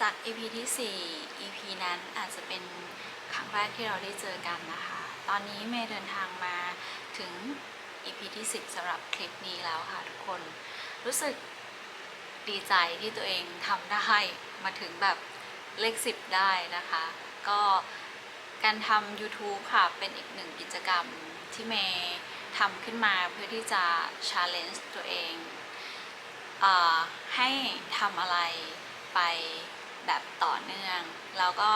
จาก EP ที่ 4 EP นั้นอาจจะเป็นครั้งแรกที่เราได้เจอกันนะคะ ตอนนี้เมย์เดินทางมาถึง EP ที่ 10สำหรับคลิปนี้แล้วค่ะทุกคน รู้สึกดีใจที่ตัวเองทำได้มาถึงแบบเลข 10 ได้นะคะ ก็การทำ YouTube ค่ะเป็นอีกหนึ่งกิจกรรมที่เมย์ทำขึ้นมาเพื่อที่จะ challenge ตัวเองอให้ทำอะไรไป แบบต่อเนื่อง แล้วก็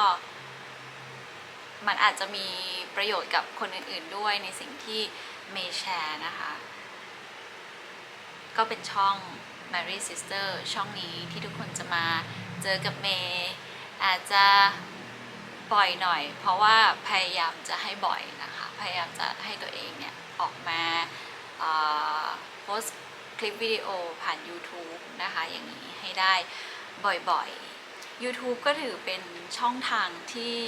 มันอาจจะมีประโยชน์กับคนอื่น ๆด้วยในสิ่งที่เมย์แชร์นะคะ ก็เป็นช่อง Mary Sister ช่องนี้ที่ทุกคนจะมาเจอกับเมย์อาจจะบ่อยหน่อย เพราะว่าพยายามจะให้บ่อยนะคะ พยายามจะให้ตัวเองเนี่ย ออกมาโพสคลิปวิดีโอผ่าน YouTube นะคะ อย่างนี้ให้ได้บ่อยๆ YouTube ก็ถือเป็นช่องทางที่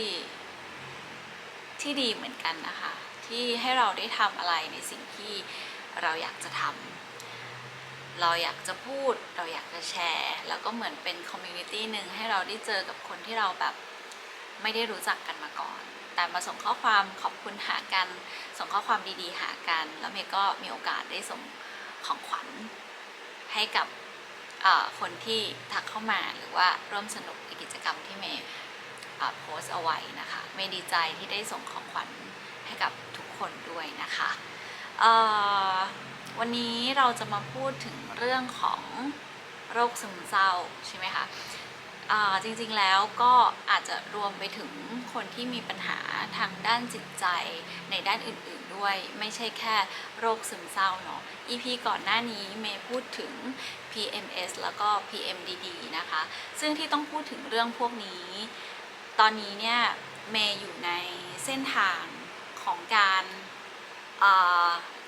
ที่ดีเหมือนกันนะคะ ที่ให้เราได้ทำอะไรในสิ่งที่เราอยากจะทำเราอยากจะพูดเราอยากจะแชร์ แล้วก็เหมือนเป็นคอมมูนิตี้หนึ่งให้เราได้เจอกับคนที่เราแบบไม่ได้รู้จักกันมาก่อน แต่มาส่งข้อความขอบคุณหากัน ส่งข้อความดีๆหากัน แล้วเมย์ก็มีโอกาสได้ส่งของขวัญให้กับ คนที่ทักเข้ามาหรือว่าร่วมสนุกในกิจกรรมที่เมย์โพสเอาไว้นะคะเมย์ดีใจที่ได้ส่งของขวัญให้กับทุกคนด้วยนะคะวันนี้เราจะมาพูดถึงเรื่องของโรคซึมเศร้าใช่ไหมคะ จริงๆแล้วก็อาจจะรวมไปถึงคนที่มีปัญหาทางด้านจิตใจในด้านอื่นๆด้วย ไม่ใช่แค่โรคซึมเศร้าเนาะ EP ก่อนหน้านี้เมย์พูดถึง PMS แล้วก็ PMDD นะคะ ซึ่งที่ต้องพูดถึงเรื่องพวกนี้ ตอนนี้เนี่ยเมย์อยู่ในเส้นทางของการ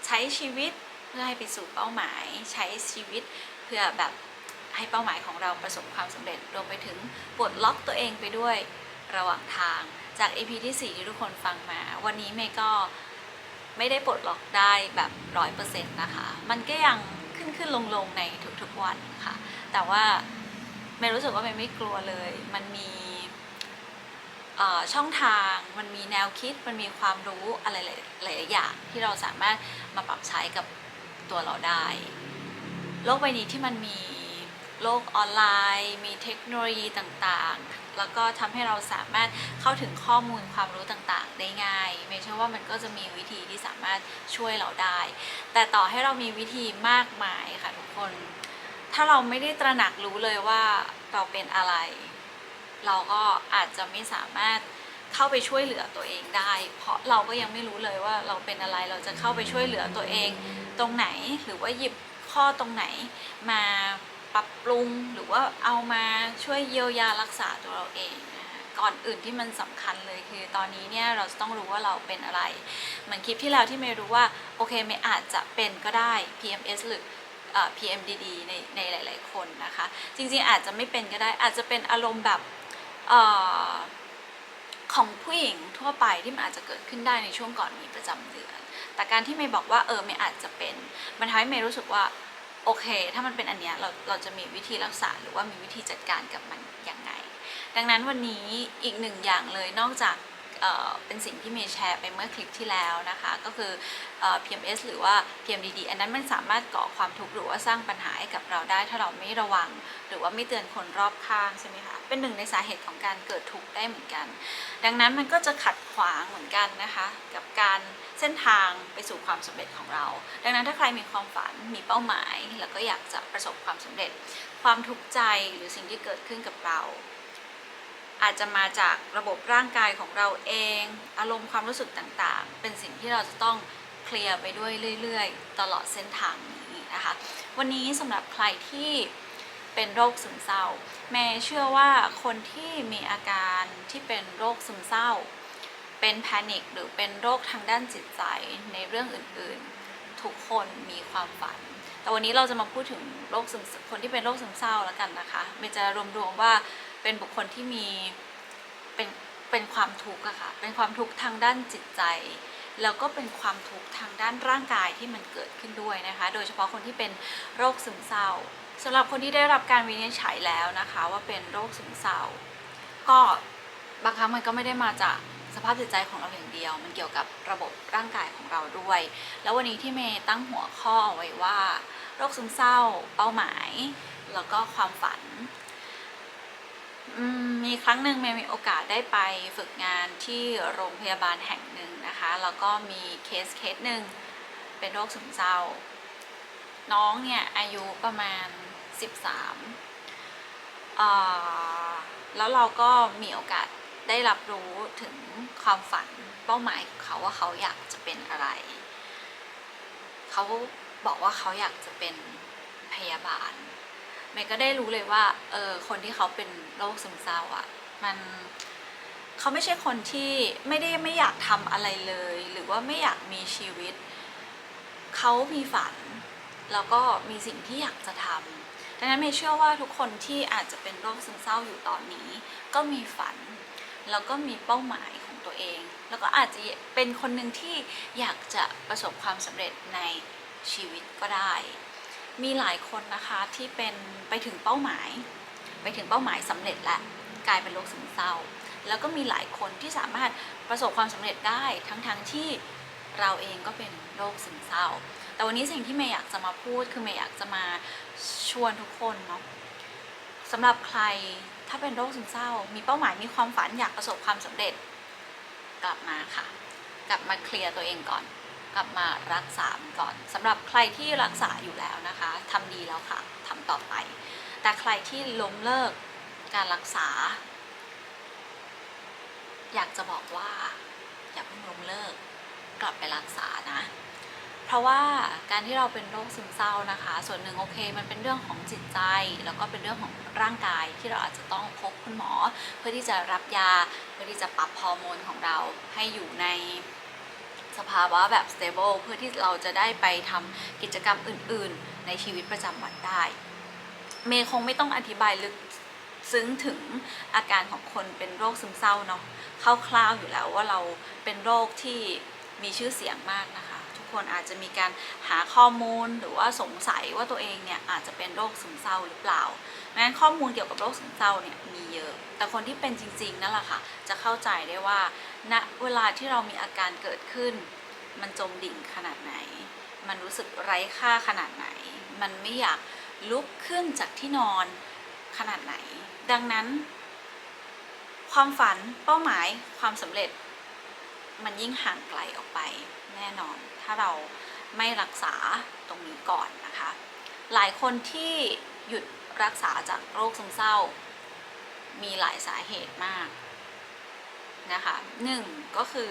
ใช้ชีวิตเพื่อให้ไปสู่เป้าหมาย ใช้ชีวิตเพื่อแบบ ให้เป้าหมายของเราประสบความสำเร็จรวมไปถึงปลดล็อกตัวเองไปด้วยระหว่างทางจาก EP ที่4ที่ทุกคนฟังมา วันนี้เมย์ก็ไม่ได้ปลดล็อกได้แบบร้อยเปอร์เซ็นต์นะคะ มันก็ยังขึ้นขึ้นลงลงๆในทุกๆวันค่ะ แต่ว่าเมย์รู้สึกว่าเมย์ไม่กลัวเลย มันมีช่องทาง มันมีแนวคิด มันมีความรู้อะไรหลายๆอย่างที่เราสามารถมาปรับใช้กับตัวเราได้ โลกใบนี้ที่มันมี โลกออนไลน์ มีเทคโนโลยีต่างๆ แล้วก็ทำให้เราสามารถเข้าถึงข้อมูลความรู้ต่างๆ ได้ง่าย ไม่ใช่ว่ามันก็จะมีวิธีที่สามารถช่วยเราได้ แต่ต่อให้เรามีวิธีมากมายค่ะทุกคน ถ้าเราไม่ได้ตระหนักรู้เลยว่าเราเป็นอะไร เราก็อาจจะไม่สามารถเข้าไปช่วยเหลือตัวเองได้ เพราะเราก็ยังไม่รู้เลยว่าเราเป็นอะไร เราจะเข้าไปช่วยเหลือตัวเองตรงไหน หรือว่าหยิบข้อตรงไหนมา ปรับปรุงหรือว่าเอามาช่วยเยียวยารักษาตัวเราเองก่อนอื่นที่มันสำคัญเลยคือตอนนี้เนี่ยเราจะต้องรู้ว่าเราเป็นอะไร เหมือนคลิปที่แล้วที่เมย์รู้ว่าโอเคเมย์อาจจะเป็นก็ได้ PMS หรือ PMDD ในในหลาย ๆ คนนะคะ จริงๆอาจจะไม่เป็นก็ได้อาจจะเป็นอารมณ์แบบของผู้หญิงทั่วไปที่มันอาจจะเกิดขึ้นได้ในช่วงก่อนมีประจำเดือน แต่การที่เมย์บอกว่าเออเมย์อาจจะเป็นมันทำให้เมย์รู้สึกว่า โอเค ถ้ามันเป็นอันเนี้ยเราเราจะมีวิธีรักษาหรือว่ามีวิธีจัดการกับมันยังไง ดังนั้นวันนี้อีกหนึ่งอย่างเลยนอกจากเเป็นสิ่งที่เมย์แชร์ไปเมื่อคลิปที่แล้วนะคะ ก็คืออ PMS หรือว่า PMDD อันนั้นมันสามารถก่อความทุกข์หรือว่าสร้างปัญหาให้กับเราได้ ถ้าเราไม่ระวัง หรือว่าไม่เตือนคนรอบข้างใช่ไหมคะเป็นหนึ่งในสาเหตุของการเกิดทุกข์ได้เหมือนกัน ดังนั้นมันก็จะขัดขวางเหมือนกันนะคะ กับการ เส้นทางไปสู่ความสำเร็จของเรา ดังนั้นถ้าใครมีความฝันมีเป้าหมาย แล้วก็อยากจะประสบความสำเร็จ ความทุกข์ใจหรือสิ่งที่เกิดขึ้นกับเรา อาจจะมาจากระบบร่างกายของเราเอง อารมณ์ความรู้สึกต่างๆ เป็นสิ่งที่เราจะต้องเคลียร์ไปด้วยเรื่อย ๆ ตลอดเส้นทางนี้นะคะวันนี้สำหรับใครที่เป็นโรคซึมเศร้า แม่เชื่อว่าคนที่มีอาการที่เป็นโรคซึมเศร้า เป็นแพนิคหรือเป็นโรคทางด้านจิตใจในเรื่องอื่นๆ ทุกคนมีความฝัน แต่วันนี้เราจะมาพูดถึงโรคซึมคนที่เป็นโรคซึมเศร้าแล้วกันนะคะเมจะรวมๆว่าเป็นบุคคลที่มีเป็นเป็นความทุกข์อะค่ะ เป็นความทุกข์ทางด้านจิตใจ แล้วก็เป็นความทุกข์ทางด้านร่างกายที่มันเกิดขึ้นด้วยนะคะ โดยเฉพาะคนที่เป็นโรคซึมเศร้าสำหรับคนที่ได้รับการวินิจฉัยแล้วนะคะ ว่าเป็นโรคซึมเศร้า ก็บางครั้งมันก็ไม่ได้มาจาก สภาพจิตใจของเราอย่างเดียว มันเกี่ยวกับระบบร่างกายของเราด้วย แล้ววันนี้ที่เมย์ตั้งหัวข้อไว้ว่า โรคซึมเศร้า เป้าหมาย แล้วก็ความฝันมมีครั้งหนึ่งเมย์มีโอกาสได้ไปฝึกงานที่โรงพยาบาลแห่งหนึ่งนะคะ แล้วก็มีเคสเคสหนึ่งเป็นโรคซึมเศร้า น้องเนี่ยอายุประมาณ 13อ่าแล้วเราก็มีโอกาส ได้รับรู้ถึงความฝันเป้าหมายของเขาว่าเขาอยากจะเป็นอะไร เขาบอกว่าเขาอยากจะเป็นพยาบาลเมย์ก็ได้รู้เลยว่าเออคนที่เขาเป็นโรคซึมเศร้าอะ่ะ มันเขาไม่ใช่คนที่ไม่ได้ไม่อยากทำอะไรเลย หรือว่าไม่อยากมีชีวิต เขามีฝัน แล้วก็มีสิ่งที่อยากจะทำดังนั้นเมย์เชื่อว่าทุกคนที่อาจจะเป็นโรคซึมเศร้าอยู่ตอนนี้ ก็มีฝัน แล้วก็มีเป้าหมายของตัวเอง แล้วก็อาจจะเป็นคนหนึ่งที่อยากจะประสบความสำเร็จในชีวิตก็ได้ มีหลายคนนะคะที่เป็นไปถึงเป้าหมาย ไปถึงเป้าหมายสำเร็จแล้วกลายเป็นโรคซึมเศร้า แล้วก็มีหลายคนที่สามารถประสบความสำเร็จได้ทั้งๆทที่เราเองก็เป็นโรคซึมเศร้า แต่วันนี้สิ่งที่เมย์อยากจะมาพูดคือเมย์อยากจะมาชวนทุกคนเนาะ สำหรับใครถ้าเป็นโรคซึมเศร้า มีเป้าหมายมีความฝันอยากประสบความสำเร็จ กลับมาค่ะ กลับมาเคลียร์ตัวเองก่อน กลับมารักษามก่อนสำหรับใครที่รักษาอยู่แล้วนะคะทำดีแล้วค่ะทำต่อไป แต่ใครที่ล้มเลิกการรักษา อยากจะบอกว่า อย่าเพิ่งล้มเลิก กลับไปรักษานะ เพราะว่าการที่เราเป็นโรคซึมเศร้านะคะ ส่วนหนึ่งโอเค มันเป็นเรื่องของจิตใจ แล้วก็เป็นเรื่องของร่างกายที่เราอาจจะต้องพบคุณหมอ เพื่อที่จะรับยา เพื่อที่จะปรับฮอร์โมนของเราให้อยู่ในสภาวะแบบ stable เพื่อที่เราจะได้ไปทำกิจกรรมอื่น ๆ ในชีวิตประจำวันได้ เมย์คงไม่ต้องอธิบายลึกซึ้งถึงอาการของคนเป็นโรคซึมเศร้าเนาะคร่าวๆอยู่แล้วว่าเราเป็นโรคที่มีชื่อเสียงมากนะคะ คนอาจจะมีการหาข้อมูลหรือว่าสงสัยว่าตัวเองเนี่ยอาจจะเป็นโรคซึมเศร้าหรือเปล่างั้นข้อมูลเกี่ยวกับโรคซึมเศร้าเนี่ยมีเยอะ แต่คนที่เป็นจริงๆนั่นแหละค่ะ จะเข้าใจได้ว่าณเวลาที่เรามีอาการเกิดขึ้น มันจมดิ่งขนาดไหน มันรู้สึกไร้ค่าขนาดไหน มันไม่อยากลุกขึ้นจากที่นอนขนาดไหน ดังนั้น ความฝันเป้าหมายความสำเร็จ มันยิ่งห่างไกลออกไปแน่นอน ถ้าเราไม่รักษาตรงนี้ก่อนนะคะ หลายคนที่หยุดรักษาจากโรคซึมเศร้า มีหลายสาเหตุมากนะคะหนึ่งก็คือ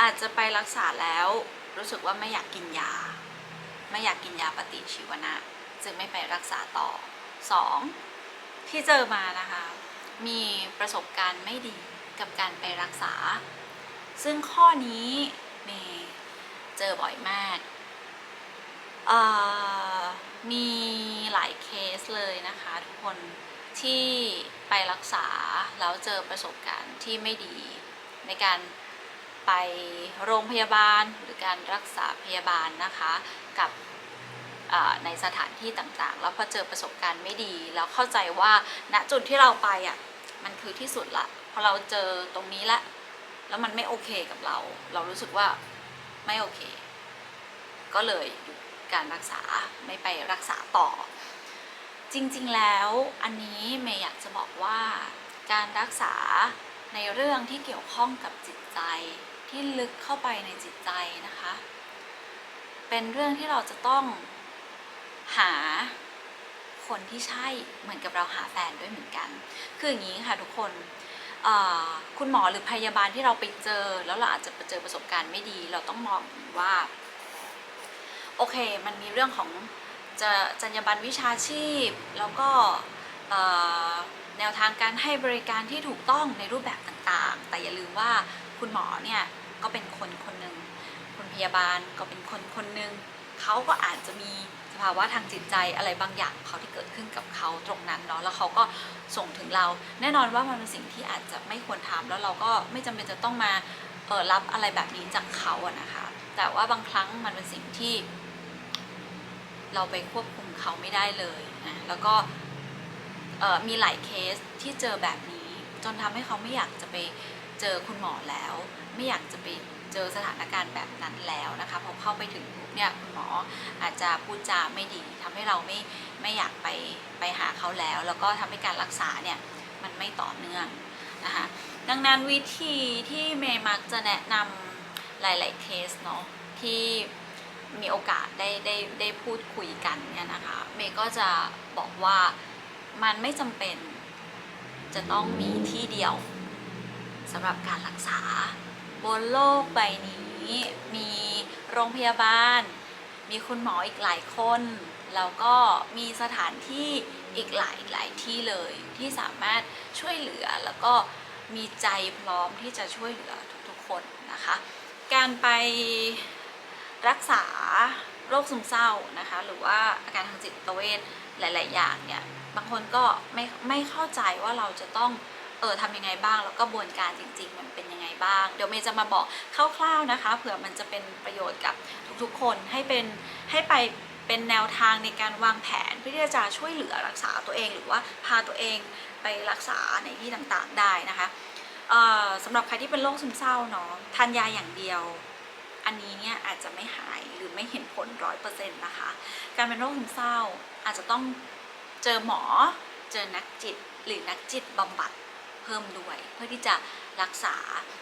อาจจะไปรักษาแล้วรู้สึกว่าไม่อยากกินยา ไม่อยากกินยาปฏิชีวนะ จึงไม่ไปรักษาต่อ 2. ที่เจอมานะคะ มีประสบการณ์ไม่ดีกับการไปรักษา ซึ่งข้อนี้เมย์เจอบ่อยมาก มีหลายเคสเลยนะคะทุกคนที่ไปรักษา แล้วเจอประสบการณ์ที่ไม่ดี ในการไปโรงพยาบาลหรือการรักษาพยาบาลนะคะกับในสถานที่ต่างๆ แล้วพอเจอประสบการณ์ไม่ดี แล้วเข้าใจว่าณจุดที่เราไปอะมันคือที่สุดละพอเราเจอตรงนี้ละ แล้วมันไม่โอเคกับเรา เรารู้สึกว่าไม่โอเค ก็เลยหยุดการรักษาไม่ไปรักษาต่อ จริงๆแล้วอันนี้เมย์อยากจะบอกว่าการรักษาในเรื่องที่เกี่ยวข้องกับจิตใจที่ลึกเข้าไปในจิตใจนะคะ เป็นเรื่องที่เราจะต้องหาคนที่ใช่เหมือนกับเราหาแฟนด้วยเหมือนกัน คืออย่างนี้ค่ะทุกคน คุณหมอหรือพยาบาลที่เราไปเจอ แล้วเราอาจจะไปเจอประสบการณ์ไม่ดี เราต้องมองว่า โอเค มันมีเรื่องของจะจรรยาบรรณวิชาชีพ แล้วก็แนวทางการให้บริการที่ถูกต้องในรูปแบบต่างๆ แต่อย่าลืมว่าคุณหมอเนี่ยก็เป็นคนคนหนึ่งคุณพยาบาลก็เป็นคนคนหนึ่งเขาก็อาจจะมี ภาวะทางจิตใจอะไรบางอย่างเขาที่เกิดขึ้นกับเขาตรงนั้นเนาะแล้วเขาก็ส่งถึงเรา แน่นอนว่ามันเป็นสิ่งที่อาจจะไม่ควรทำแล้วเราก็ไม่จำเป็นจะต้องมาเออรับอะไรแบบนี้จากเขาอะนะคะ แต่ว่าบางครั้งมันเป็นสิ่งที่ เราไปควบคุมเขาไม่ได้เลยนะแล้วก็มีหลายเคสที่เจอแบบนี้ จนทำให้เขาไม่อยากจะไปเจอคุณหมอแล้ว ไม่อยากจะไป เจอสถานการณ์แบบนั้นแล้วนะคะพอเข้าไปถึงเนี่ยคุณหมออาจจะพูดจาไม่ดีทำให้เราไม่ไม่อยากไปไปหาเขาแล้ว แล้วก็ทำให้การรักษาเนี่ยมันไม่ต่อเนื่องนะคะดังนั้นวิธีที่เมย์มักจะแนะนำหลาย ๆ เคสเนาะที่มีโอกาสได้ได้ได้พูดคุยกันเนี่ยนะคะเมย์ก็จะบอกว่ามันไม่จำเป็นจะต้องมีที่เดียวสำหรับการรักษา บนโลกใบนี้ มีโรงพยาบาล มีคุณหมออีกหลายคน แล้วก็มีสถานที่อีกหลายหลายที่เลยที่สามารถช่วยเหลือแล้วก็มีใจพร้อมที่จะช่วยเหลือทุกๆคนนะคะ การไปรักษาโรคซึมเศร้านะคะ หรือว่าอาการทางจิตเวชหลาย ๆ อย่างเนี่ย บางคนก็ไม่ไม่เข้าใจว่าเราจะต้อง เออทำยังไงบ้าง แล้วก็กระบวนการจริง ๆ มันเป็นยังไงบ้าง เดี๋ยวเมย์จะมาบอกคร่าวๆนะคะ เผื่อมันจะเป็นประโยชน์กับทุกๆ คนให้เป็นให้ไปเป็นแนวทางในการวางแผนเพื่อที่จะช่วยเหลือรักษาตัวเองหรือว่าพาตัวเองไปรักษาในที่ต่างๆได้นะคะสำหรับใครที่เป็นโรคซึมเศร้าเนาะทานยาอย่างเดียว อันนี้เนี่ยอาจจะไม่หายหรือไม่เห็นผลร้อยเปอร์เซ็นต์นะคะ การเป็นโรคซึมเศร้าอาจจะต้องเจอหมอ เจอนักจิตหรือนักจิตบำบัด พิ่มด้วย เพื่อที่จะรักษา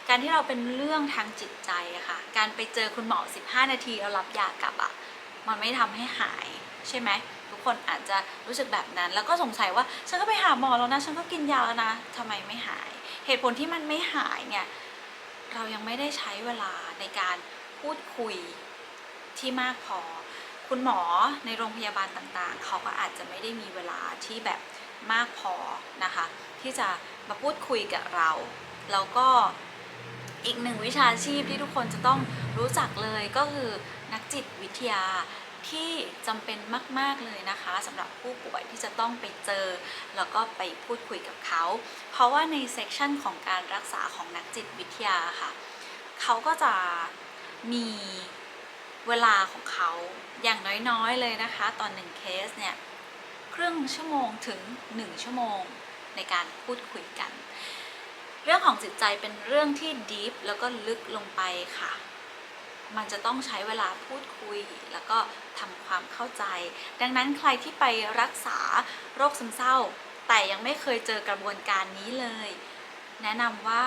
การที่เราเป็นเรื่องทางจิตใจอะค่ะ การไปเจอคุณหมอ 15 นาทีแล้วรับยากลับอะมันไม่ทำให้หายใช่ไหมทุกคนอาจจะรู้สึกแบบนั้น แล้วก็สงสัยว่าฉันก็ไปหาหมอแล้วนะฉันก็กินยาแล้วนะทำไมไม่หาย เหตุผลที่มันไม่หายเนี่ยเรายังไม่ได้ใช้เวลาในการพูดคุยที่มากพอ คุณหมอในโรงพยาบาลต่างๆ เขาก็อาจจะไม่ได้มีเวลาที่แบบมากพอนะคะ ที่จะ มาพูดคุยกับเรา แล้วก็อีกหนึ่งวิชาชีพที่ทุกคนจะต้องรู้จักเลยก็คือนักจิตวิทยาที่จำเป็นมาก ๆ เลยนะคะสำหรับผู้ป่วยที่จะต้องไปเจอ แล้วก็ไปพูดคุยกับเขา เพราะว่าในเซกชันของการรักษาของนักจิตวิทยาค่ะ เขาก็จะมีเวลาของเขาอย่างน้อย ๆ เลยนะคะ ตอนหนึ่งเคสเนี่ย ครึ่งชั่วโมงถึง 1 ชั่วโมง ในการพูดคุยกัน เรื่องของจิตใจเป็นเรื่องที่ดีฟแล้วก็ลึกลงไปค่ะ มันจะต้องใช้เวลาพูดคุยแล้วก็ทำความเข้าใจ ดังนั้นใครที่ไปรักษาโรคซึมเศร้า แต่ยังไม่เคยเจอกระบวนการนี้เลย แนะนำว่า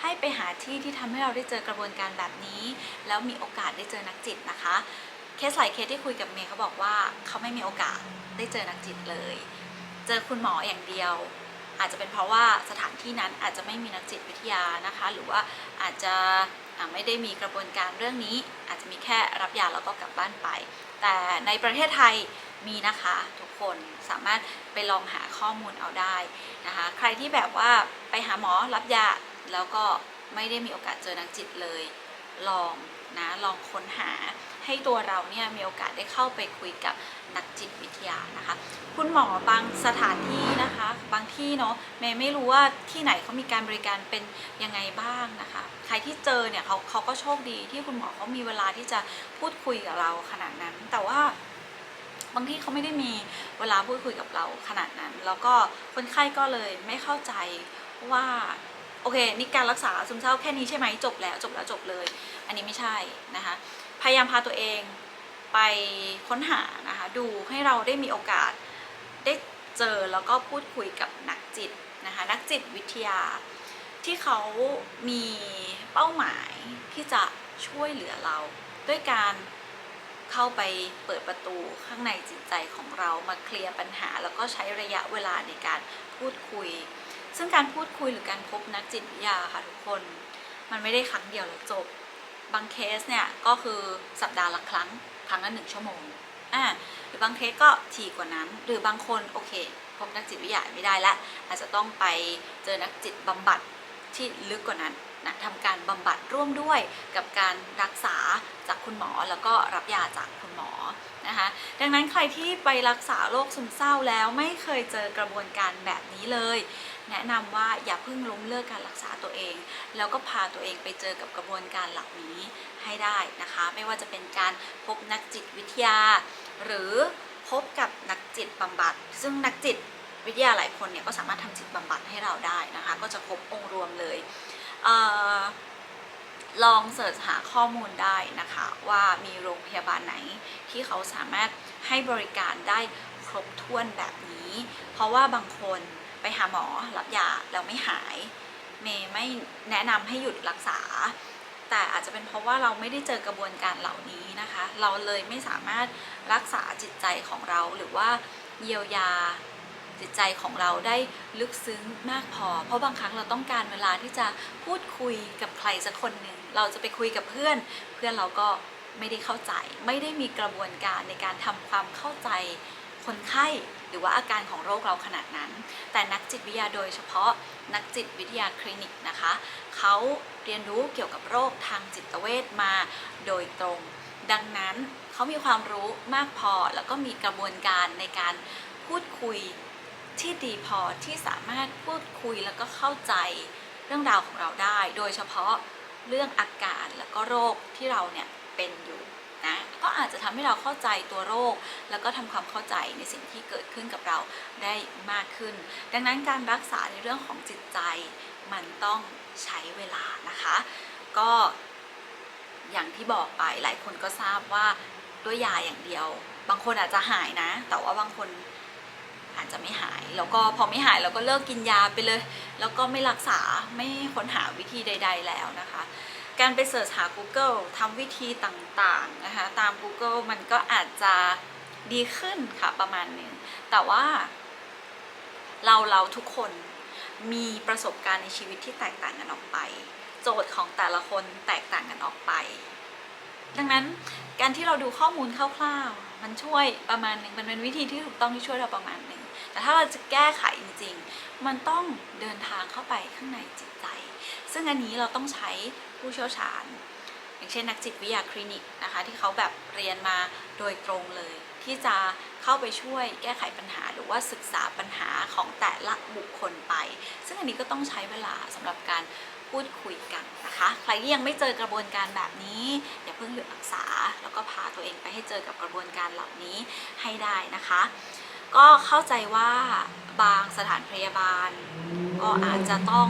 ให้ไปหาที่ที่ทำให้เราได้เจอกระบวนการแบบนี้ แล้วมีโอกาสได้เจอนักจิตนะคะเคสหลายเคสที่คุยกับเมย์เขาบอกว่าเขาไม่มีโอกาสได้เจอนักจิตเลย เจอคุณหมออย่างเดียว อาจจะเป็นเพราะว่าสถานที่นั้นอาจจะไม่มีนักจิตวิทยานะคะ หรือว่าอาจจะไม่ได้มีกระบวนการเรื่องนี้ อาจจะมีแค่รับยาแล้วก็กลับบ้านไป แต่ในประเทศไทยมีนะคะทุกคนสามารถไปลองหาข้อมูลเอาได้นะคะ ใครที่แบบว่าไปหาหมอรับยาแล้วก็ไม่ได้มีโอกาสเจอนักจิตเลย ลองนะลองค้นหา ให้ตัวเราเนี่ยมีโอกาสได้เข้าไปคุยกับนักจิตวิทยานะคะ คุณหมอบางสถานที่นะคะ บางที่เนาะเมย์ไม่รู้ว่าที่ไหนเขามีการบริการเป็นยังไงบ้างนะคะ ใครที่เจอเนี่ยเขาเขาก็โชคดีที่คุณหมอเขามีเวลาที่จะพูดคุยกับเราขนาดนั้น แต่ว่าบางที่เขาไม่ได้มีเวลาพูดคุยกับเราขนาดนั้น แล้วก็คนไข้ก็เลยไม่เข้าใจว่าโอเคนี่การรักษาซึมเศร้าแค่นี้ใช่ไหมจบแล้วจบแล้วจบเลย อันนี้ไม่ใช่นะคะ พยายามพาตัวเองไปค้นหานะคะดูให้เราได้มีโอกาสได้เจอแล้วก็พูดคุยกับนักจิตนะคะนักจิตวิทยา ที่เขามีเป้าหมายที่จะช่วยเหลือเรา ด้วยการเข้าไปเปิดประตูข้างในจิตใจของเรามาเคลียร์ปัญหา แล้วก็ใช้ระยะเวลาในการพูดคุย ซึ่งการพูดคุยหรือการพบนักจิตวิทยาค่ะทุกคน มันไม่ได้ครั้งเดียวแล้วจบ บางเคสเนี่ยก็คือสัปดาห์ละครั้งครั้งละหนึ่งชั่วโมงอ่าหรือบางเคสก็ถี่กว่านั้น หรือบางคนโอเคพบนักจิตวิทยาไม่ได้ละอาจจะต้องไปเจอนักจิตบำบัดที่ลึกกว่านั้นนะทำการบำบัดร่วมด้วยกับการรักษาจากคุณหมอแล้วก็รับยาจากคุณหมอนะคะดังนั้นใครที่ไปรักษาโรคซึมเศร้าแล้วไม่เคยเจอกระบวนการแบบนี้เลย แนะนำว่าอย่าเพิ่งล้มเลิกการรักษาตัวเอง แล้วก็พาตัวเองไปเจอกับกระบวนการเหล่านี้ให้ได้นะคะ ไม่ว่าจะเป็นการพบนักจิตวิทยา หรือพบกับนักจิตบำบัด ซึ่งนักจิตวิทยาหลายคนเนี่ยก็สามารถทำจิตบำบัดให้เราได้นะคะ ก็จะครบองค์รวมเลยเออลองเสิร์ชหาข้อมูลได้นะคะว่ามีโรงพยาบาลไหนที่เขาสามารถให้บริการได้ครบถ้วนแบบนี้ เพราะว่าบางคน ไปหาหมอรับยาแล้วไม่หาย เมย์ไม่แนะนำให้หยุดรักษา แต่อาจจะเป็นเพราะว่าเราไม่ได้เจอกระบวนการเหล่านี้นะคะ เราเลยไม่สามารถรักษาจิตใจของเราหรือว่าเยียวยาจิตใจของเราได้ลึกซึ้งมากพอ เพราะบางครั้งเราต้องการเวลาที่จะพูดคุยกับใครสักคนหนึ่งเราจะไปคุยกับเพื่อน เพื่อนเราก็ไม่ได้เข้าใจ ไม่ได้มีกระบวนการในการทำความเข้าใจคนไข้ รือว่าอาการของโรคเราขนาดนั้น แต่นักจิตวิทยาโดยเฉพาะนักจิตวิทยาคลินิกนะคะเขาเรียนรู้เกี่ยวกับโรคทางจิตเวชมาโดยตรง ดังนั้นเขามีความรู้มากพอแล้วก็มีกระบวนการในการพูดคุยที่ดีพอที่สามารถพูดคุยแล้วก็เข้าใจเรื่องราวของเราได้ โดยเฉพาะเรื่องอาการแล้วก็โรคที่เราเนี่ยเป็นอยู่ นะก็อาจจะทำให้เราเข้าใจตัวโรค แล้วก็ทำความเข้าใจในสิ่งที่เกิดขึ้นกับเราได้มากขึ้น ดังนั้นการรักษาในเรื่องของจิตใจมันต้องใช้เวลานะคะ ก็อย่างที่บอกไปหลายคนก็ทราบว่าด้วยยาอย่างเดียว บางคนอาจจะหายนะ แต่ว่าบางคนอาจจะไม่หาย แล้วก็พอไม่หายเราก็เลิกกินยาไปเลย แล้วก็ไม่รักษาไม่ค้นหาวิธีใด ๆ แล้วนะคะ การไปเสิร์ชหา Google ทำวิธีต่างๆนะคะตาม Google มันก็อาจจะดีขึ้นค่ะประมาณนึงแต่ว่าเราเราทุกคนมีประสบการณ์ในชีวิตที่แตกต่างกันออกไป โจทย์ของแต่ละคนแตกต่างกันออกไป ดังนั้นการที่เราดูข้อมูลคร่าวๆ มันช่วยประมาณหนึ่งมันเป็นวิธีที่ถูกต้องที่ช่วยเราประมาณหนึ่งแต่ถ้าเราจะแก้ไขจริง ๆ มันต้องเดินทางเข้าไปข้างในจิตใจ ซึ่งอันนี้เราต้องใช้ ผู้เชี่ยวชาญ อย่างเช่นนักจิตวิทยาคลินิกนะคะ ที่เขาแบบเรียนมาโดยตรงเลย ที่จะเข้าไปช่วยแก้ไขปัญหา หรือว่าศึกษาปัญหาของแต่ละบุคคลไป ซึ่งอันนี้ก็ต้องใช้เวลาสำหรับการพูดคุยกันนะคะ ใครที่ยังไม่เจอกระบวนการแบบนี้อย่าเพิ่งหยุดรักษา แล้วก็พาตัวเองไปให้เจอกับกระบวนการเหล่านี้ให้ได้นะคะ ก็เข้าใจว่าบางสถานพยาบาล ก็อาจจะต้อง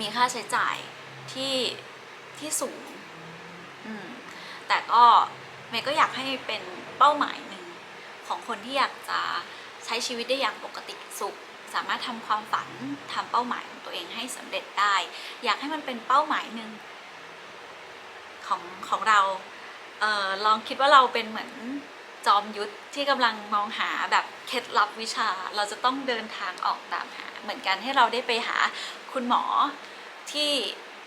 มีค่าใช้จ่าย ที่ที่สูง อืม แต่ก็เมย์ก็อยากให้เป็นเป้าหมายหนึ่งของคนที่อยากจะใช้ชีวิตได้อย่างปกติสุข สามารถทำความฝันทำเป้าหมายของตัวเองให้สำเร็จได้ อยากให้มันเป็นเป้าหมายหนึ่งของของเราเออลองคิดว่าเราเป็นเหมือนจอมยุทธที่กำลังมองหาแบบเคล็ดลับวิชา เราจะต้องเดินทางออกตามหา เหมือนกันให้เราได้ไปหาคุณหมอที่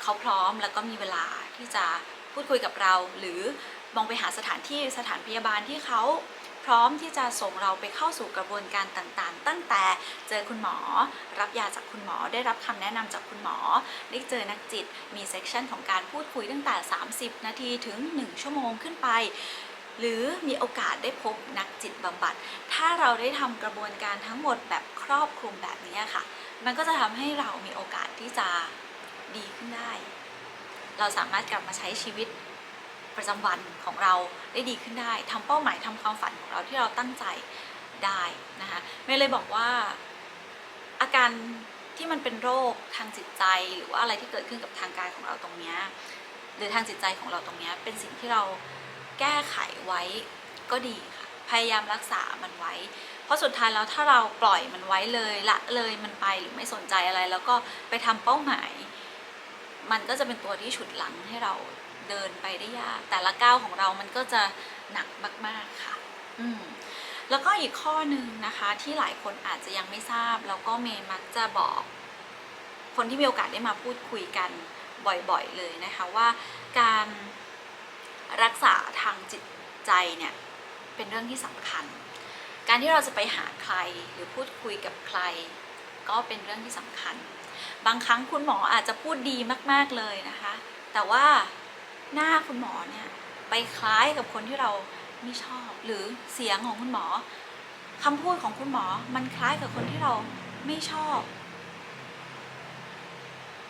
เขาพร้อมแล้วก็มีเวลาที่จะพูดคุยกับเรา หรือมองไปหาสถานที่สถานพยาบาลที่เขาพร้อมที่จะส่งเราไปเข้าสู่กระบวนการต่างๆ ตั้งแต่เจอคุณหมอ รับยาจากคุณหมอ ได้รับคำแนะนำจากคุณหมอ ได้เจอนักจิต มีเซกชันของการพูดคุยตั้งแต่ 30 นาทีถึง 1 ชั่วโมงขึ้นไป หรือมีโอกาสได้พบนักจิตบำบัด ถ้าเราได้ทำกระบวนการทั้งหมดแบบครอบคลุมแบบนี้ค่ะ มันก็จะทำให้เรามีโอกาสที่จะ ดีขึ้นได้ เราสามารถกลับมาใช้ชีวิตประจำวันของเราได้ดีขึ้นได้ทำเป้าหมายทำความฝันของเราที่เราตั้งใจได้นะคะเมย์เลยบอกว่าอาการที่มันเป็นโรคทางจิตใจหรือว่าอะไรที่เกิดขึ้นกับทางกายของเราตรงเนี้ยหรือทางจิตใจของเราตรงเนี้ยเป็นสิ่งที่เราแก้ไขไว้ก็ดีค่ะพยายามรักษามันไว้ เพราะสุดท้ายแล้วถ้าเราปล่อยมันไว้เลยละเลยมันไปหรือไม่สนใจอะไร แล้วก็ไปทำเป้าหมาย มันก็จะเป็นตัวที่ฉุดหลังให้เราเดินไปได้ยาก แต่ละก้าวของเรามันก็จะหนักมาก ๆค่ะ อืมแล้วก็อีกข้อหนึ่งนะคะที่หลายคนอาจจะยังไม่ทราบ แล้วก็เมย์มักจะบอก คนที่มีโอกาสได้มาพูดคุยกันบ่อยๆเลยนะคะว่าการรักษาทางจิตใจเนี่ยเป็นเรื่องที่สำคัญ การที่เราจะไปหาใครหรือพูดคุยกับใคร ก็เป็นเรื่องที่สำคัญ บางครั้งคุณหมออาจจะพูดดีมากๆเลยนะคะ แต่ว่าหน้าคุณหมอเนี่ยไปคล้ายกับคนที่เราไม่ชอบ หรือเสียงของคุณหมอคำพูดของคุณหมอมันคล้ายกับคนที่เราไม่ชอบ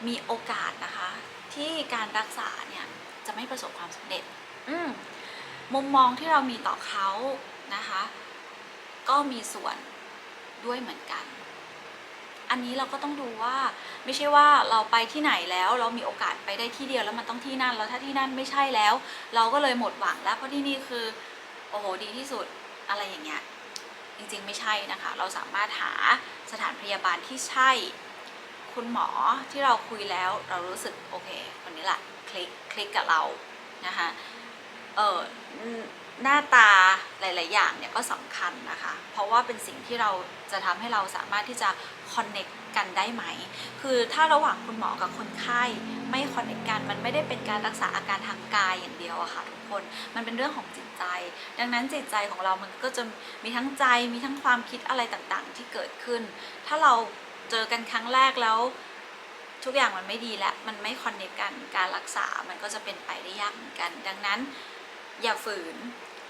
มีโอกาสนะคะ ที่การรักษาเนี่ยจะไม่ประสบความสำเร็จ อืมมุมมองที่เรามีต่อเขานะคะ ก็มีส่วนด้วยเหมือนกัน อันนี้เราก็ต้องดูว่าไม่ใช่ว่าเราไปที่ไหนแล้ว เรามีโอกาสไปได้ที่เดียวแล้วมันต้องที่นั่นแล้วถ้าที่นั่นไม่ใช่แล้ว เราก็เลยหมดหวังแล้วเพราะที่นี่คือโอ้โหดีที่สุดอะไรอย่างเงี้ยจริงๆไม่ใช่นะคะ เราสามารถหาสถานพยาบาลที่ใช่ คุณหมอที่เราคุยแล้วเรารู้สึกโอเคคนนี้แหละคลิกคลิกกับเรานะคะเออ หน้าตาหลาย ๆ อย่างเนี่ยก็สำคัญนะคะ เพราะว่าเป็นสิ่งที่เราจะทำให้เราสามารถที่จะคอนเน็กกันได้ไหม คือถ้าระหว่างคุณหมอกับคนไข้ไม่คอนเน็กกัน มันไม่ได้เป็นการรักษาอาการทางกายอย่างเดียวอะค่ะทุกคน มันเป็นเรื่องของจิตใจ ดังนั้นจิตใจของเรามันก็จะมีทั้งใจ มีทั้งความคิดอะไรต่าง ๆ ที่เกิดขึ้น ถ้าเราเจอกันครั้งแรกแล้วทุกอย่างมันไม่ดีแล้วมันไม่คอนเนคกันการรักษา มันก็จะเป็นไปได้ยากเหมือนกัน ดังนั้นอย่าฝืน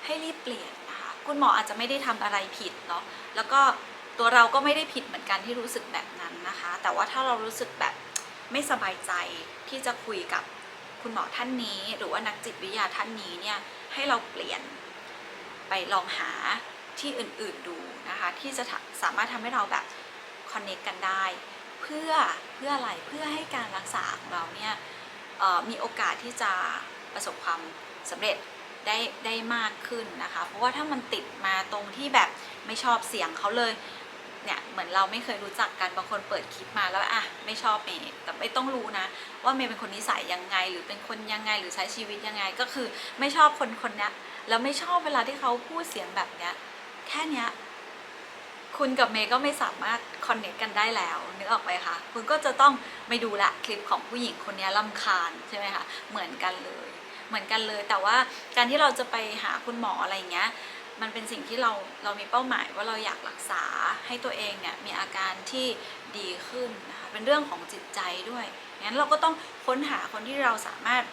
ให้รีบเปลี่ยนนะคะคุณหมออาจจะไม่ได้ทำอะไรผิดเนาะแล้วก็ตัวเราก็ไม่ได้ผิดเหมือนกันที่รู้สึกแบบนั้นนะคะ แต่ว่าถ้าเรารู้สึกแบบไม่สบายใจที่จะคุยกับคุณหมอท่านนี้ หรือว่านักจิตวิทยาท่านนี้เนี่ยให้เราเปลี่ยนไปลองหาที่อื่นๆดูนะคะ ที่จะสามารถทำให้เราแบบคอนเนคกันได้ เพื่อเพื่ออะไรเพื่อให้การรักษาของเราเนี่ยมีโอกาสที่จะประสบความสำเร็จ ได้ได้มากขึ้นนะคะ เพราะว่าถ้ามันติดมาตรงที่แบบไม่ชอบเสียงเขาเลยเนี่ยเหมือนเราไม่เคยรู้จักกันบางคนเปิดคลิปมาแล้วอะไม่ชอบเมย์แต่ไม่ต้องรู้นะ ว่าเมย์เป็นคนนิสัยยังไง หรือเป็นคนยังไงหรือใช้ชีวิตยังไงก็คือไม่ชอบคนคนนี้แล้วไม่ชอบเวลาที่เขาพูดเสียงแบบเนี้ยแค่เนี้ยคุณกับเมย์ก็ไม่สามารถคอนเนคกันได้แล้วนึกออกไหมคะคุณก็จะต้องไปดูละคลิปของผู้หญิงคนนี้ลำคาญใช่ไหมคะเหมือนกันเลย เหมือนกันเลย แต่ว่าการที่เราจะไปหาคุณหมออะไรเงี้ยมันเป็นสิ่งที่เราเรามีเป้าหมายว่าเราอยากรักษาให้ตัวเองเนี่ยมีอาการที่ดีขึ้นนะคะเป็นเรื่องของจิตใจด้วยงั้นเราก็ต้องค้นหาคนที่เราสามารถ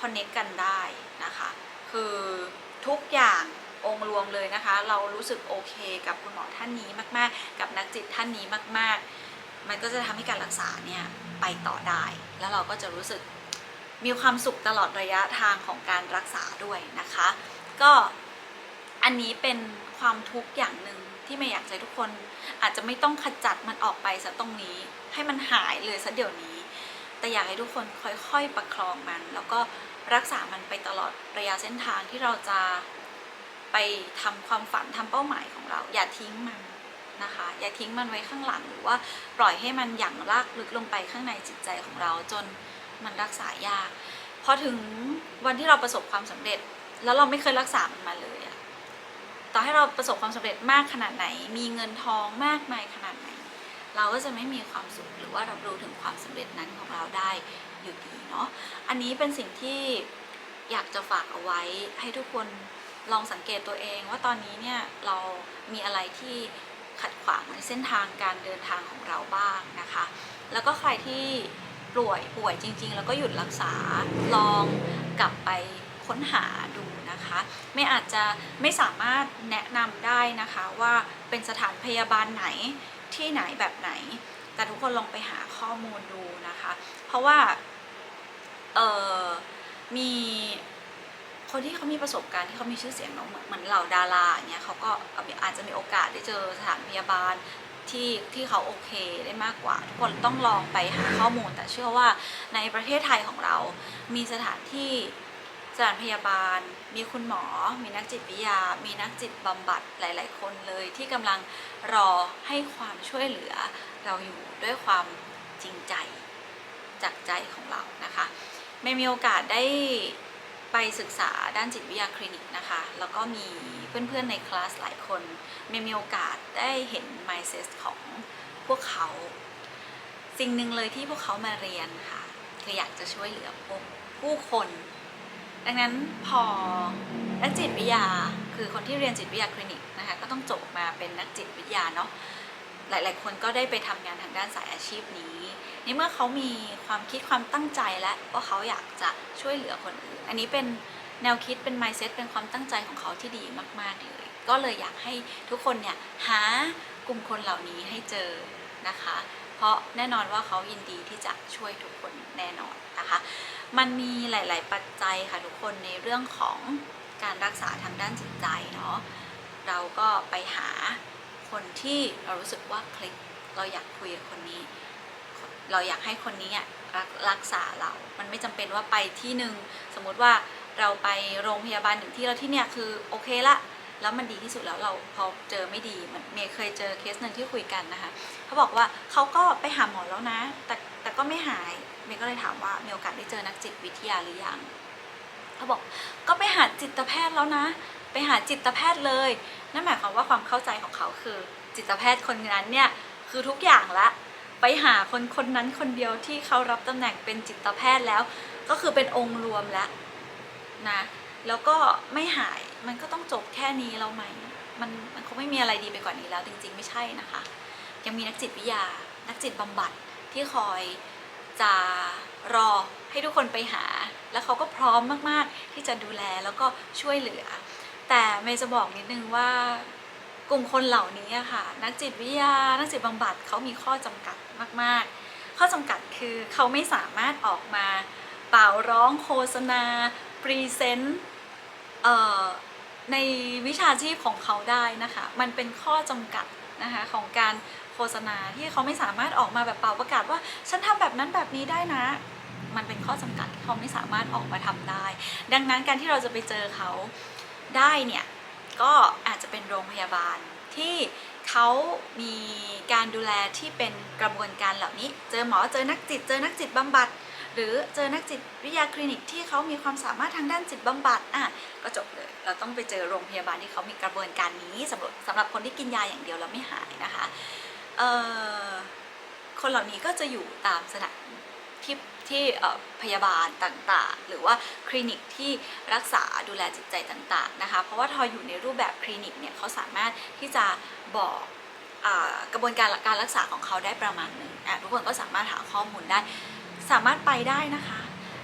คอนเนคกันได้นะคะ คือทุกอย่างองค์รวมเลยนะคะ เรารู้สึกโอเคกับคุณหมอท่านนี้มากๆ กับนักจิตท่านนี้มาก ๆ มันก็จะทำให้การรักษาเนี่ยไปต่อได้ แล้วเราก็จะรู้สึก มีความสุขตลอดระยะทางของการรักษาด้วยนะคะ ก็อันนี้เป็นความทุกข์อย่างหนึ่งที่ไม่อยากให้ทุกคน อาจจะไม่ต้องขจัดมันออกไปซะตรงนี้ ให้มันหายเลยซะเดี๋ยวนี้ แต่อยากให้ทุกคนค่อยๆประคองมัน แล้วก็รักษามันไปตลอดระยะเส้นทางที่เราจะไปทำความฝันทำเป้าหมายของเรา อย่าทิ้งมันนะคะ อย่าทิ้งมันไว้ข้างหลังหรือว่าปล่อยให้มันหยั่งรากลึกลงไปข้างในจิตใจของเราจน มันรักษายากพอถึงวันที่เราประสบความสำเร็จ แล้วเราไม่เคยรักษามันมาเลยอะต่อให้เราประสบความสำเร็จมากขนาดไหน มีเงินทองมากมายขนาดไหน เราก็จะไม่มีความสุขหรือว่ารับรู้ถึงความสำเร็จนั้นของเราได้อยู่ดีเนาะอันนี้เป็นสิ่งที่อยากจะฝากเอาไว้ให้ทุกคนลองสังเกตตัวเองว่าตอนนี้เนี่ยเรามีอะไรที่ขัดขวางในเส้นทางการเดินทางของเราบ้างนะคะ แล้วก็ใครที่ ป่วยป่วยจริง ๆ แล้วก็หยุดรักษาลองกลับไปค้นหาดูนะคะไม่อาจจะไม่สามารถแนะนำได้นะคะว่าเป็นสถานพยาบาลไหนที่ไหนแบบไหน แต่ทุกคนลองไปหาข้อมูลดูนะคะ เพราะว่าเออมีคนที่เขามีประสบการณ์ที่เขามีชื่อเสียงเนาะเหมือนเหมือนเหล่าดาราเงี้ยเขาก็อาจจะมีโอกาสได้เจอสถานพยาบาล ที่ที่เขาโอเคได้มากกว่า ทุกคนต้องลองไปหาข้อมูล แต่เชื่อว่าในประเทศไทยของเรา มีสถานที่สถานพยาบาล มีคุณหมอ มีนักจิตวิทยา มีนักจิตบำบัดหลาย ๆ คนเลยที่กำลังรอให้ความช่วยเหลือ เราอยู่ด้วยความจริงใจจากใจของเรานะคะ ไม่มีโอกาสได้ ไปศึกษาด้านจิตวิทยาคลินิกนะคะ แล้วก็มีเพื่อนๆในคลาสหลายคนไม่มีโอกาสได้เห็น mindset ของพวกเขา สิ่งหนึ่งเลยที่พวกเขามาเรียนค่ะ คืออยากจะช่วยเหลือพวกผู้คน ดังนั้นพอนักจิตวิทยาคือคนที่เรียนจิตวิทยาคลินิกนะคะก็ต้องจบมาเป็นนักจิตวิทยาเนาะหลาย ๆ คนก็ได้ไปทำงานทางด้านสายอาชีพนี้ ในเมื่อเขามีความคิดความตั้งใจและว่าเขาอยากจะช่วยเหลือคนอื่น อันนี้เป็นแนวคิดเป็น mindset เป็นความตั้งใจของเขาที่ดีมาก ๆ เลย ก็เลยอยากให้ทุกคนเนี่ยหากลุ่มคนเหล่านี้ให้เจอนะคะ เพราะแน่นอนว่าเขายินดีที่จะช่วยทุกคนแน่นอนนะคะ มันมีหลาย ๆ ปัจจัยค่ะทุกคนในเรื่องของการรักษาทางด้านจิตใจเนาะ เราก็ไปหาคนที่เรารู้สึกว่าคลิก เราอยากคุยกับคนนี้ เราอยากให้คนนี้รักรักษาเรา มันไม่จำเป็นว่าไปที่หนึ่งสมมุติว่าเราไปโรงพยาบาลหนึ่งที่แล้วที่เนี่ยคือโอเคละแล้วมันดีที่สุดแล้วเราพอเจอไม่ดีเหมันเมย์เคยเจอเคสหนึ่งที่คุยกันนะคะเขาบอกว่าเขาก็ไปหาหมอแล้วนะ แต่แต่ก็ไม่หายเมย์ก็เลยถามว่ามีโอกาสได้เจอนักจิตวิทยาหรือยังเขาบอกก็ไปหาจิตแพทย์แล้วนะ ไปหาจิตแพทย์เลยนั่นหมายความว่าความเข้าใจของเขาคือ จิตแพทย์คนนั้นเนี่ยคือทุกอย่างละ ไปหาคนคนนั้นคนเดียวที่เขารับตำแหน่งเป็นจิตแพทย์แล้ว ก็คือเป็นองค์รวมแล้วนะแล้วก็ไม่หายมันก็ต้องจบแค่นี้แล้วไหมมันมันคงไม่มีอะไรดีไปกว่านี้แล้ว จริง ๆ ไม่ใช่นะคะ ยังมีนักจิตวิทยา นักจิตบำบัดที่คอยจะรอให้ทุกคนไปหา แล้วเขาก็พร้อมมากๆ ที่จะดูแลแล้วก็ช่วยเหลือ แต่เมย์จะบอกนิดนึงว่ากลุ่มคนเหล่านี้ค่ะ นักจิตวิทยา นักจิตบำบัดเขามีข้อจำกัด มากๆ ข้อจำกัดคือเขาไม่สามารถออกมาเป่าร้องโฆษณาพรีเซนต์ในวิชาชีพของเขาได้นะคะ มันเป็นข้อจำกัดนะคะของการโฆษณาที่เขาไม่สามารถออกมาแบบเป่าประกาศว่า ฉันทำแบบนั้นแบบนี้ได้นะมันเป็นข้อจำกัดที่เขาไม่สามารถออกมาทำได้ ดังนั้นการที่เราจะไปเจอเขาได้เนี่ย ก็อาจจะเป็นโรงพยาบาลที่ เขามีการดูแลที่เป็นกระบวนการเหล่านี้ เจอหมอเจอนักจิต เจอนักจิตบำบัด หรือเจอนักจิตวิทยาคลินิกที่เขามีความสามารถทางด้านจิตบำบัดอะก็จบเลย เราต้องไปเจอโรงพยาบาลที่เขามีกระบวนการนี้สำหรับสำหรับคนที่กินยาอย่างเดียวแล้วไม่หายนะคะเอ่อคนเหล่านี้ก็จะอยู่ตามสถานที่ที่พยาบาลต่างๆ หรือว่าคลินิกที่รักษาดูแลจิตใจต่างๆนะคะ เพราะว่าทออยู่ในรูปแบบคลินิกเนี่ยเขาสามารถที่จะ บอกอกระบวนการการรักษาของเขาได้ประมาณหนึ่งทุกคนก็สามารถหาข้อมูลได้ สามารถไปได้นะคะ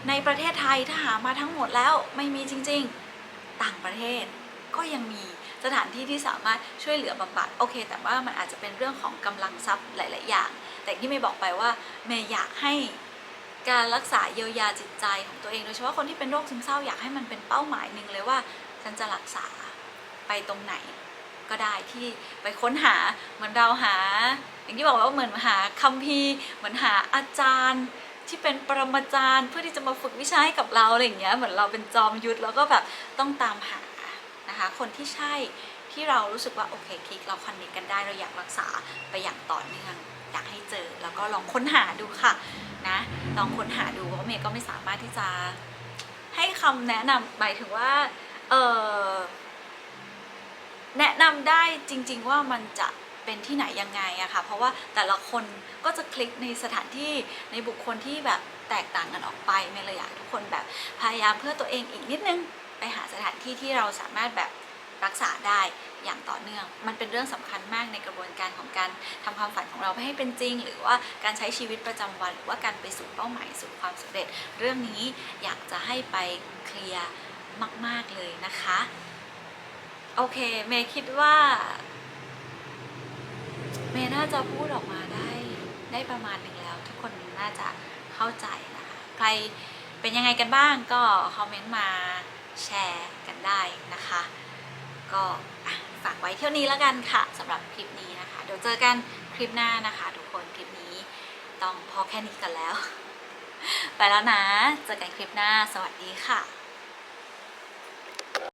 ในประเทศไทยถ้าหามาทั้งหมดแล้วไม่มีจริง ๆ ต่างประเทศก็ยังมีสถานที่ที่สามารถช่วยเหลือบำบัดโอเค แต่ว่ามันอาจจะเป็นเรื่องของกำลังทรัพย์หลาย ๆ อย่าง แต่ที่เมย์บอกไปว่าเมย์อยากให้การรักษาเยียวยาจิตใจของตัวเองโดยเฉพาะคนที่เป็นโรคซึมเศร้าอยากให้มันเป็นเป้าหมายหนึ่งเลยว่าฉันจะรักษาไปตรงไหน ก็ได้ที่ไปค้นหาเหมือนเราหา อย่างที่บอกว่าเหมือนหาคัมภีร์เหมือนหาอาจารย์ที่เป็นปรมาจารย์เพื่อที่จะมาฝึกวิชาให้กับเราอะไรอย่างเงี้ยเหมือนเราเป็นจอมยุทธแล้วก็แบบต้องตามหานะคะคนที่ใช่ที่เรารู้สึกว่าโอเคคลิกเราคอนเนคกันได้เราอยากรักษาไปอย่างต่อเนื่องอยากให้เจอแล้วก็ลองค้นหาดูค่ะนะลองค้นหาดูเพราะเมย์ก็ไม่สามารถที่จะให้คำแนะนำหมายถึงว่าเออ แนะนำได้จริง ๆ ว่ามันจะเป็นที่ไหนยังไงอะค่ะ เพราะว่าแต่ละคนก็จะคลิกในสถานที่ในบุคคลที่แบบแตกต่างกันออกไปเมย์เลยอยากทุกคนแบบพยายามเพื่อตัวเองอีกนิดนึง ไปหาสถานที่ที่เราสามารถแบบรักษาได้อย่างต่อเนื่อง มันเป็นเรื่องสำคัญมากในกระบวนการของการทำความฝันของเราให้เป็นจริง หรือว่าการใช้ชีวิตประจำวัน หรือว่าการไปสู่เป้าหมายสู่ความสำเร็จ เรื่องนี้อยากจะให้ไปเคลียร์มาก ๆเลยนะคะ โอเค เมย์คิดว่า เมย์น่าจะพูดออกมาได้ได้ประมาณหนึ่งแล้ว ทุกคนน่าจะเข้าใจนะคะใครเป็นยังไงกันบ้างก็คอมเมนต์มาแชร์กันได้นะคะ ก็ฝากไว้เท่านี้แล้วกันค่ะสำหรับคลิปนี้นะคะเดี๋ยวเจอกันคลิปหน้านะคะ ทุกคนคลิปนี้ต้องพอแค่นี้กันแล้ว ไปแล้วนะ เจอกันคลิปหน้า สวัสดีค่ะ